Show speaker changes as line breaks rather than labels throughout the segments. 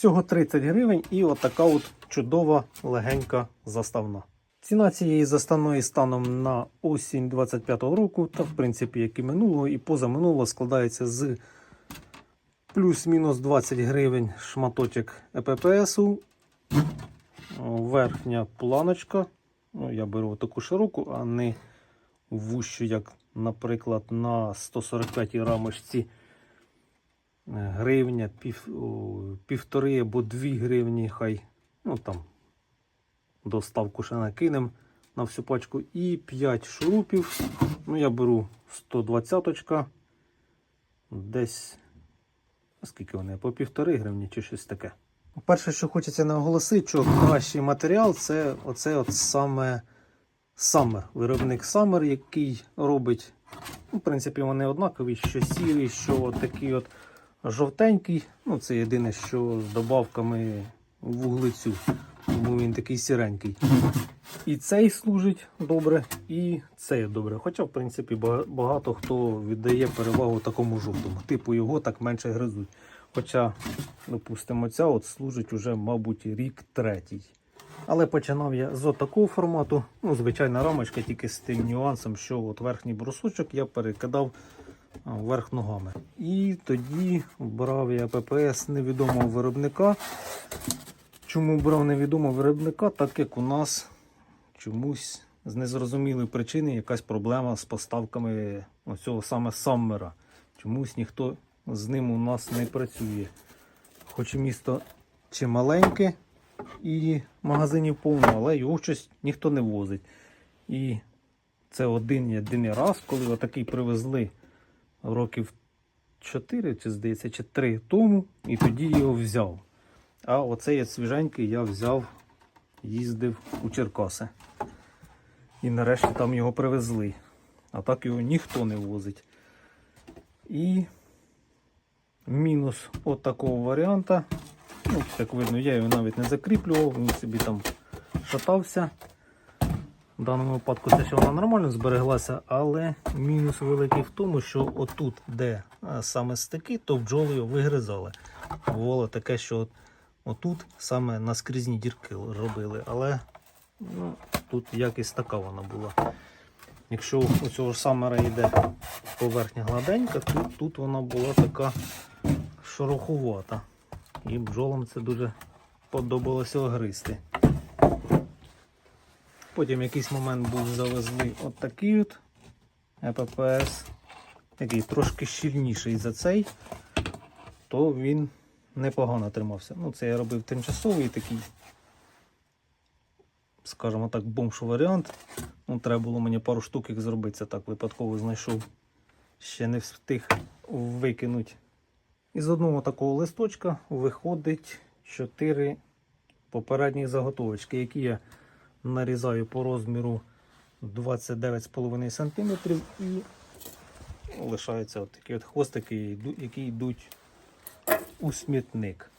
Всього 30 гривень і отака от чудова легенька заставна. Ціна цієї заставної станом на осінь 25-го року, та в принципі, як і минулого, і позаминулого складається з плюс-мінус 20 гривень шматочок ЕППСу, верхня планочка. Ну, я беру таку широку, а не вущу, як, наприклад, на 145-й рамочці гривня, пів, півтори або дві гривні, хай, ну там, доставку ще накинем на всю пачку. І 5 шурупів. Ну, я беру 120 десь, скільки вони, по півтори гривні чи щось таке. Перше, що хочеться наголосити, що кращий матеріал це оце от саме Summer, виробник Summer, який робить, ну, в принципі, вони однакові, що сірий, що от такий от жовтенький. Ну, це єдине, що з добавками вуглецю, тому він такий сіренький. І цей служить добре, і цей добре. Хоча, в принципі, багато хто віддає перевагу такому жовтому. Типу його так менше гризуть. Хоча, допустимо, ця от служить уже, мабуть, рік третій. Але починав я з такого формату. Ну, звичайна рамочка, тільки з тим нюансом, що от верхній брусочок я перекидав вверх ногами. І тоді брав я ППС невідомого виробника. Чому брав невідомого виробника? Так як у нас чомусь з незрозумілої причини якась проблема з поставками оцього саме Саммера. Чомусь ніхто з ним у нас не працює. Хоч місто чималеньке і магазинів повно, але його щось ніхто не возить. І це один єдиний раз, коли отакий привезли років 4, чи здається, чи 3 тому, і тоді його взяв. А оцей свіженький я взяв, їздив у Черкаси. І нарешті там його привезли. А так його ніхто не возить. І мінус от такого варіанта. Ну, як видно, я його навіть не закріплював, він собі там шатався. В даному випадку ще вона нормально збереглася, але мінус великий в тому, що отут, де саме стики, то бджоли його вигризали. Бувало таке, що от, отут саме наскрізні дірки робили, але ну, тут якість така вона була. Якщо у цього ж самера йде поверхня гладенька, то тут вона була така шорохувата. І бджолам це дуже подобалося гризти. Потім якийсь момент був завезли от такий от ЕППС, такий трошки щільніший за цей, то він непогано тримався. Ну, це я робив тимчасовий такий, скажімо так, бомж варіант. Ну, треба було мені пару штук їх зробити, це так випадково знайшов. Ще не встиг викинути. Із одного такого листочка виходить 4 попередні заготовочки, які я нарізаю по розміру 29,5 см і лишаються от такі от хвостики, які йдуть у смітник.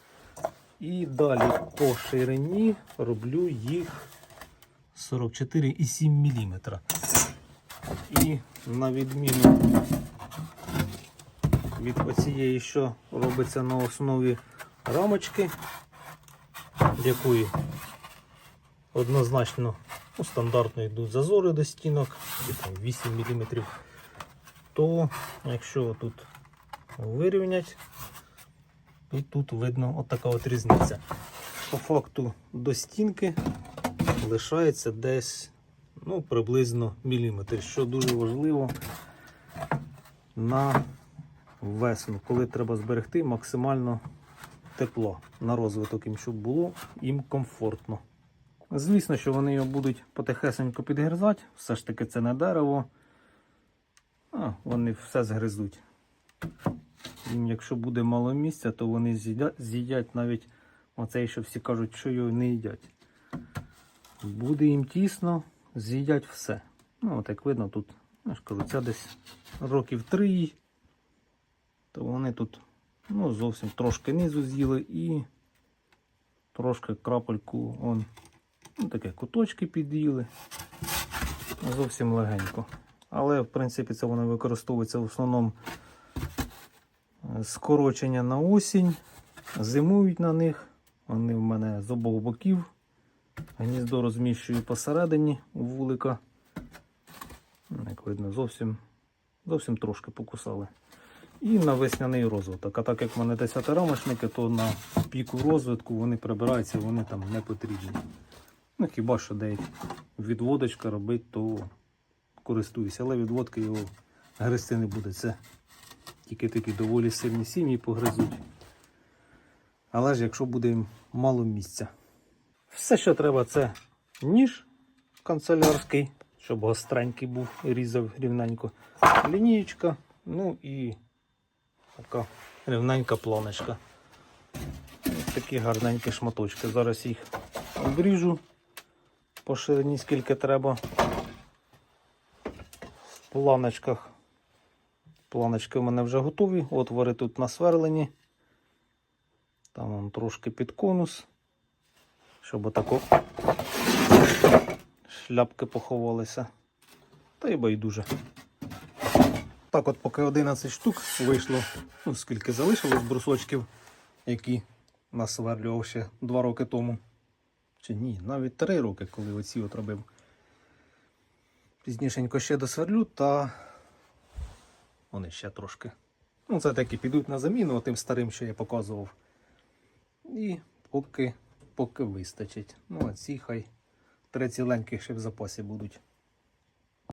І далі по ширині роблю їх 44,7 мм. І на відміну від оцієї, що робиться на основі рамочки, якої однозначно ну, стандартно йдуть зазори до стінок, і там 8 мм, то якщо тут вирівнять, то тут видно отака от різниця. По факту до стінки лишається десь ну, приблизно міліметр, що дуже важливо на весну, коли треба зберегти максимально тепло на розвиток їм, щоб було їм комфортно. Звісно, що вони його будуть потихесенько підгризати, все ж таки це не дерево. А, вони все згризуть. Їм, якщо буде мало місця, то вони з'їдять, навіть оцей, що всі кажуть, що його не їдять. Буде їм тісно, з'їдять все. Ну, от як видно, тут, я ж кажу, це десь років три то вони тут ну, зовсім трошки низу з'їли і трошки крапельку он, ну, таке куточки під'їли. Зовсім легенько. Але в принципі це воно використовується в основному е, скорочення на осінь, зимують на них, Вони в мене з обох боків. Гніздо розміщую посередині у вулика. Ну, Як видно, зовсім, зовсім трошки покусали. І на весняний розвиток. А так як в мене 10 рамочники, то на піку розвитку вони прибираються, вони там не потрібні. Ну, хіба що де відводочка робить, то користуюся. Але відводки його гризти не буде. Це тільки такі доволі сильні сім'ї погризуть. Але ж якщо буде мало місця. Все, що треба, це ніж канцелярський, щоб гостренький був і різав рівненько. Лінієчка, ну і така рівненька планочка. Такі гарненькі шматочки. Зараз їх обріжу по ширині, скільки треба. В планочках. Планочки в мене вже готові. Отвори тут насверлені. Там вон трошки під конус. Щоб отако шляпки поховалися. Та й байдуже. Так от поки 11 штук вийшло, ну скільки залишилось брусочків, які насверлював ще 2 роки тому. Чи ні, навіть три роки, коли оці от робив. Пізнішенько ще досверлю, та вони ще трошки. Ну, це такі підуть на заміну тим старим, що я показував. І поки, поки вистачить. Ну, а ці хай три ціленьких ще в запасі будуть.